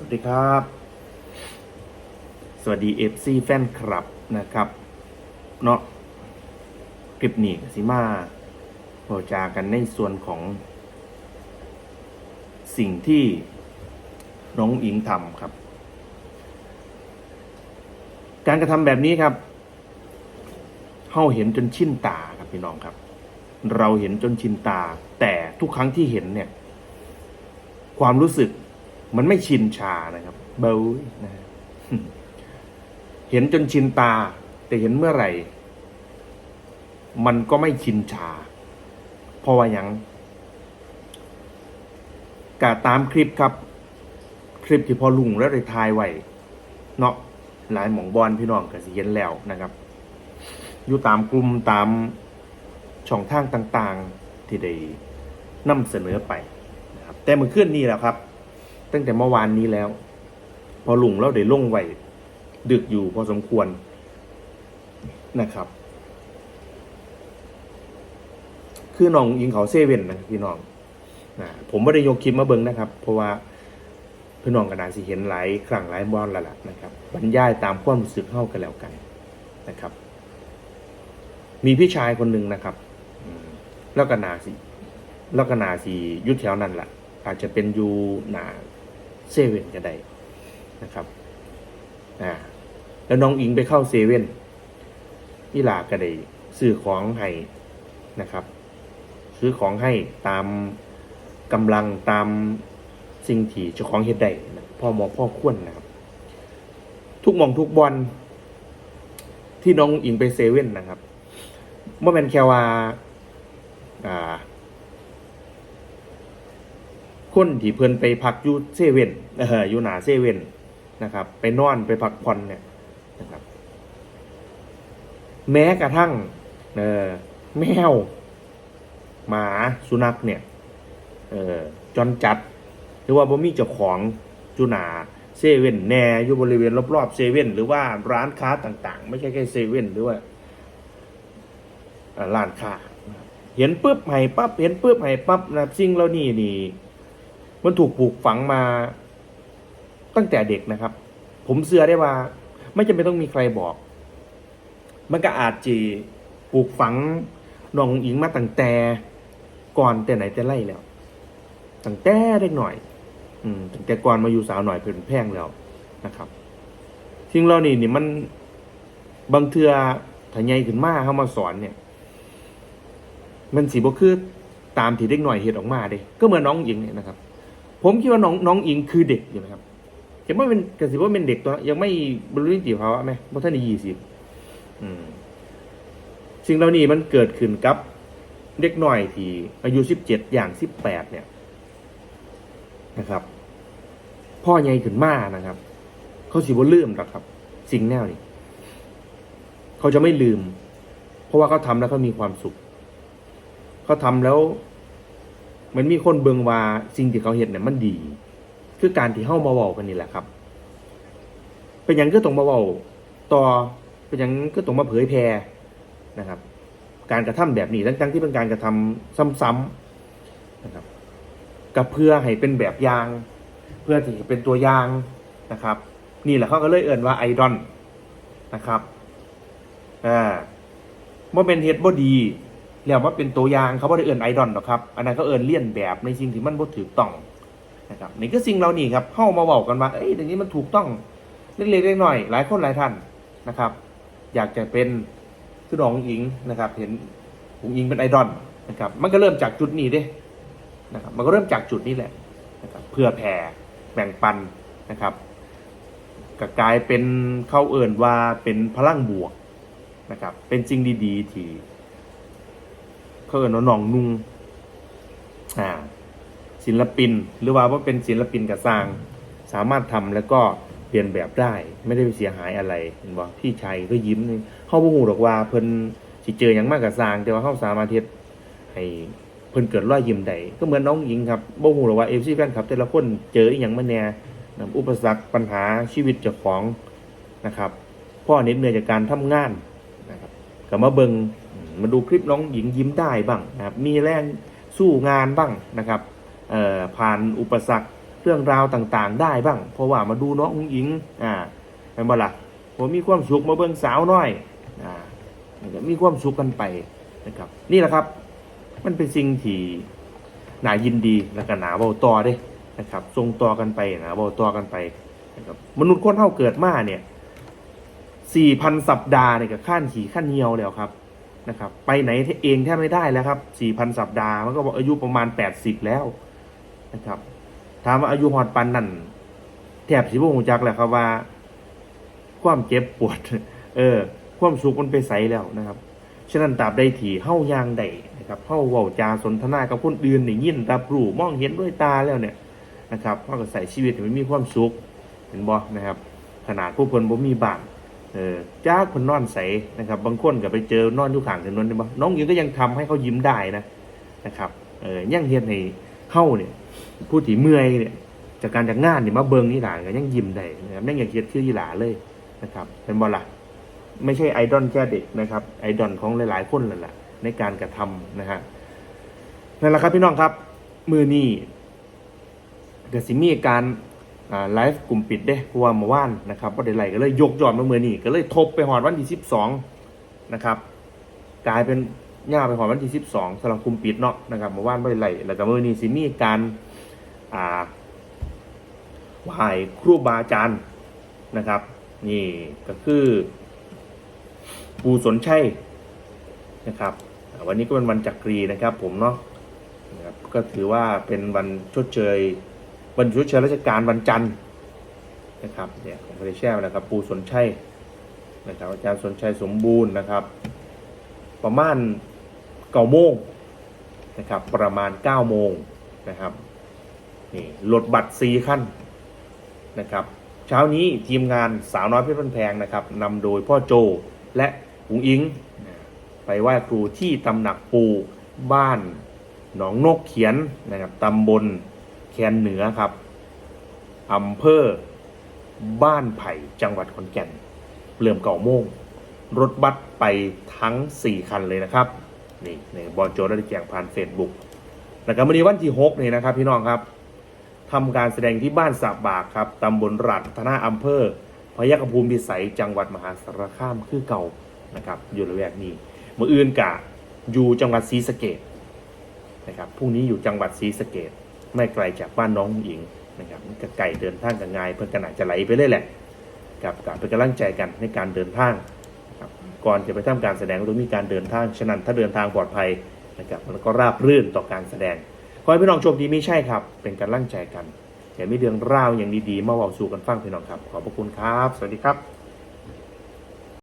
สวัสดีครับ สวัสดีเอฟซีแฟนคลับนะครับเนาะคลิปนี้สิมาโปรจากันในส่วนของ สิ่งที่น้องอิงทำครับ การกระทำแบบนี้ครับเฮาเห็นจนชินตาครับพี่น้องครับ เราเห็นจนชินตา แต่ทุกครั้งที่เห็นเนี่ย ความรู้สึก มันไม่ชินชานะครับ เบานะเห็นจนชินตา แต่เห็นเมื่อไหร่ มันก็ไม่ชินชา เพราะว่าหยังกาตามคลิปครับ คลิปที่พอลุงแล้วได้ทายไว้เนาะหลายหมองบอลพี่น้องก็สิเห็นแล้วนะครับ อยู่ตามกลุ่มตามช่องทางต่าง ๆ ที่ได้นำเสนอไปนะครับแต่เมื่อคืนนี้แหละครับ ตั้งแต่เมื่อวานนี้แล้ว พอลุงเราได้ลงไหวดึกอยู่พอสมควรนะครับ คือน้องยิงเขาเซเว่นนะพี่น้องนะผมไม่ได้ยกคลิปมาเบิ้งนะครับ เพราะว่าพี่น้องกันนาสิเห็นหลายครั้งหลายบอลล้วล่ะนะครับบรรยายตามความรู้สึกเข้ากันแล้วกันนะครับ มีพี่ชายคนหนึ่งนะครับแล้วก็นาสิแล้วก็นาสิอยุดแถวนั่นแหละอาจจะเป็นอยูหนา เซเว่นก็ได้นะครับอ่าแล้วน้องอิงไปเข้าเซเว่นอีหลาก็ได้ซื้อของให้นะครับ ซื้อของให้ตามกำลังตามสิ่งที่เจ้าของเฮ็ดได้นะพ่อหมอพ่อควรนะครับ ทุกมองทุกบอลที่น้องอิงไปเซเว่นนะครับเมื่อเป็นแค่ว่าอ่า คนที่เพิ่นไปพักอยู่เซเว่นเอออยู่หนาเซเว่นนะครับ ไปนอนไปพักผ่อนเนี่ยนะครับ แม้กระทั่งเออแมว หมาสุนัขเนี่ยเออจอนจัด หรือว่าบ่มีเจ้าของจุหนาเซเว่นแน่อยู่บริเวณรอบๆเซเว่นหรือว่าร้านค้าต่างๆ ไม่ใช่แค่เซเว่นหรือว่าร้านค้า เห็นปุ๊บให้ปั๊บเห็นปุ๊บให้ปั๊บนะสิ่งเหล่านี้นี่ มันถูกปลูกฝังมาตั้งแต่เด็กนะครับ ผมเชื่อได้ว่า ไม่จำเป็นต้องมีใครบอก มันก็อาจจะปลูกฝังน้องอิงมาตั้งแต่ก่อนแต่ไหนแต่ไรแล้วตั้งแต่เด็กหน่อย อืมตั้งแต่ก่อนมาอยู่สาวหน่อยเพิ่นแพงแล้วนะครับสิ่งเหล่านี้นี่มันบางเทือถ้าใหญ่ขึ้นมาเข้ามาสอนเนี่ย มันสีบ่คือตามที่เด็กหน่อยเห็นออกมาเด้ก็เหมือนน้องอิงเนี่ยนะครับ ผมคิดว่าน้องน้องอิงคือเด็กอยู่นะครับเห็นว่าเป็นกสิว่าเป็นเด็กตัวยังไม่บรรลุนิติภาวะไหมเพราะท่านอายุยี่สิบสิ่งเหล่านี้มันเกิดขึ้นกับเด็กหน่อยที่อายุสิบเจ็ดอย่างสิบแปดเนี่ยนะครับ พ่อใหญ่ขึ้นมานะครับ เขาสิบ่ลืมหรอกครับ สิ่งแนวนี้เขาจะไม่ลืม เพราะว่าเขาทำแล้วเขามีความสุข เขาทำแล้ว มันมีคนเบิงว่าสิ่งที่เขาเห็นเนี่ยมันดี คือการที่เข้ามาเว้ากันนี่แหละครับ เป็นหยังก็ต้องมาเว้าต่อเป็นหยังก็ต้องมาเผยแพร่นะครับ การกระทำแบบนี้ทั้งๆที่เป็นการกระทำซ้ำๆนะครับก็เพื่อให้เป็นแบบอย่าง เพื่อที่จะเป็นตัวอย่างนะครับ นี่แหละเขาก็เลยเอ่นว่าไอดอลนะครับอ่าเมื่อเป็นเฮดบอดี แล้วว่าเป็นตัวอย่างเขาบ่ได้เอินไอดอลหรอกครับ อันนั้นเขาเอินเลี่ยนแบบในสิ่งที่มันบ่ถูกต้องนะครับนี่ก็สิ่งเรานี่ครับเข้ามาบอกกันว่าเอ้ยอย่างนี้มันถูกต้องเล็กๆเล็กน้อยๆหลายคนหลายท่านนะครับ อยากจะเป็นคือน้องอิงนะครับ เห็นอุงอิงเป็นไอดอลนะครับ มันก็เริ่มจากจุดนี้เด้นะครับ มันก็เริ่มจากจุดนี้แหละนะครับเพื่อแผ่แบ่งปันนะครับก็กลายเป็นเข้าเอินว่าเป็นพลังบวกนะครับ เป็นสิ่งดี ๆ ที่ เขาเอินว่าหนองนุงอ่าศิลปิน หรือว่าว่าเป็นศิลปินกระสร้าง สามารถทำแล้วก็เปลี่ยนแบบได้ ไม่ได้เสียหายอะไรเห็นบ่พี่ชัยก็ยิ้มนี่เขาบ่ฮู้หรอกว่าเพิ่นสิเจอหยังมากกระสร้าง แต่ว่าเขาสามารถเฮ็ดให้เพิ่นเกิดรอยยิ้มได้ก็เหมือนน้องหญิงครับบ่ฮู้หรอกว่า FC แฟนคลับแต่ละคนเจออีหยังมาแน่นะอุปสรรคปัญหาชีวิตเจ้าของนะครับพ่อเน็ดเหนื่อยจากการทำงานนะครับก็มาเบิง มาดูคลิปน้องหญิงยิ้มได้บ้างนะครับมีแรงสู้งานบ้างนะครับผ่านอุปสรรคเรื่องราวต่างๆ ได้บ้าง เพราะว่ามาดูน้องอุ้งอิงอ่าเป็นบ่ล่ะผมมีความสุขมาเบิ่งสาวน้อยอ่ามีความสุขกันไปนะครับ นี่แหละครับ มันเป็นสิ่งที่น่ายินดีและก็น่าเว้าต่อเด้นะครับส่งต่อกันไปนะเว้าต่อกันไปนะครับมนุษย์คนเท่าเกิดมาเนี่ยสี่พันสัปดาห์เนี่ยกับขั้นขี่ขั้นเหี่ยวแล้วครับ นะครับไปไหนเองแทบไม่ได้แล้วครับสี่พันสัปดาห์มันก็บอกอายุประมาณแปดสิบแล้วนะครับถามว่าอายุหอดปันนั่นแทบสิบวงจักแหละครับว่า ความเจ็บปวด เออ ความสุขมันไปใสแล้วนะครับฉะนั้นตราบใดที่เฮายางใดนะครับเฮาเว้าจาสนทนากับคนอื่นได้ยินรับรู้มองเห็นด้วยตาแล้วเนี่ยนะครับเฮาก็ใส่ชีวิตให้มันมีความสุขเห็นบ่นะครับ ขนาดผู้เพิ่นบ่มีบ้าน เออจ้าเพิ่นนอนใสนะครับ บางคนก็ไปเจอนอนอยู่ข้างถนนเห็นบ่น้องหญิงก็ยังทำให้เขายิ้มได้นะนะครับเออยังเฮ็ดให้เฮาเนี่ยผู้ที่เมื่อยเนี่ยจากการจากงานเนี่ยมาเบิงนี่หลานก็ยังยิ้มได้นะครับยังอยากเฮ็ดคืออีหลาเลยนะครับเป็นบ่ล่ะไม่ใช่ไอดอลแค่เด็กนะครับไอดอลของหลายๆคนนั่นแหละในการกระทำนะฮะนั่นแหละครับพี่น้องครับ มือนี้เดี๋ยวสิมีการ ไลฟ์กลุ่มปิดเด้เพราะว่าเมื่อวานนะครับประเด็นไรก็เลยยกยอดมาเมื่อนี้ก็เลยทบไปหอดวันที่สิบสองนะครับ กลายเป็นย่าไปหอดวันที่สิบสองสำหรับกลุ่มปิดเนาะนะครับเมื่อวานประเด็นไรแล้วก็มือนี้สิมีการอ่าไหว้ครูบาอาจารย์นะครับ นี่ก็คือปูสนชัยนะครับ วันนี้ก็เป็นวันจักรีนะครับ ผมเนาะนะครับก็ถือว่าเป็นวันชดเชย วันชดเชยราชการวันจันทร์นะครับเนี่ยผมไม่ได้แช่ไว้นะครับ ปูสนชัยนะครับอาจารย์สนชัยสมบูรณ์นะครับ ประมาณเก้าโมงนะครับ ประมาณเก้าโมงนะครับนี่ลดบัตรสีขั้นนะครับ เช้านี้ทีมงานสาวน้อยเพชรบ้านแพงนะครับนำโดยพ่อโจและหุงอิง ไปไหว้ครูที่ตำหนักปูบ้านหนองนกเขียนนะครับตำบล แคนเหนือครับอำเภอบ้านไผ่จังหวัดขอนแก่นเริ่มเก่าโมง รถบัสไปทั้ง 4 คันเลยนะครับ นี่ในบอลโจได้แจ้งผ่านเฟซบุ๊กแล้วก็วันนี้วันที่6นี่นะครับ พี่น้องครับทำการแสดงที่บ้านสาบากครับตำบลรัตนาอำเภอพยัคฆภูมิพิสัยจังหวัดมหาสารคามคือเก่านะครับอยู่ระแวกนี้เมื่ออื่นกะอยู่จังหวัดศรีสะเกดนะครับพรุ่งนี้อยู่จังหวัดศรีสะเกด ไม่ไกลจากบ้านน้องหญิงนะครับมันก็ไก่เดินทางกับงาย เพื่อนกันอาจจะไหลไปเลยแหละกับการเป็นกำลังใจกันในการเดินทางครับก่อนจะไปทำการแสดงก็ต้องมีการเดินทางฉะนั้นถ้าเดินทางปลอดภัยนะครับมันก็ราบรื่นต่อการแสดงขอให้พี่น้องโชคดีไม่ใช่ครับ เป็นการร่างใจกันแต่ไม่เดืองราวอย่างดีๆมาเว่าสู่กันฟังพี่น้องครับ ขอบพระคุณครับ สวัสดีครับ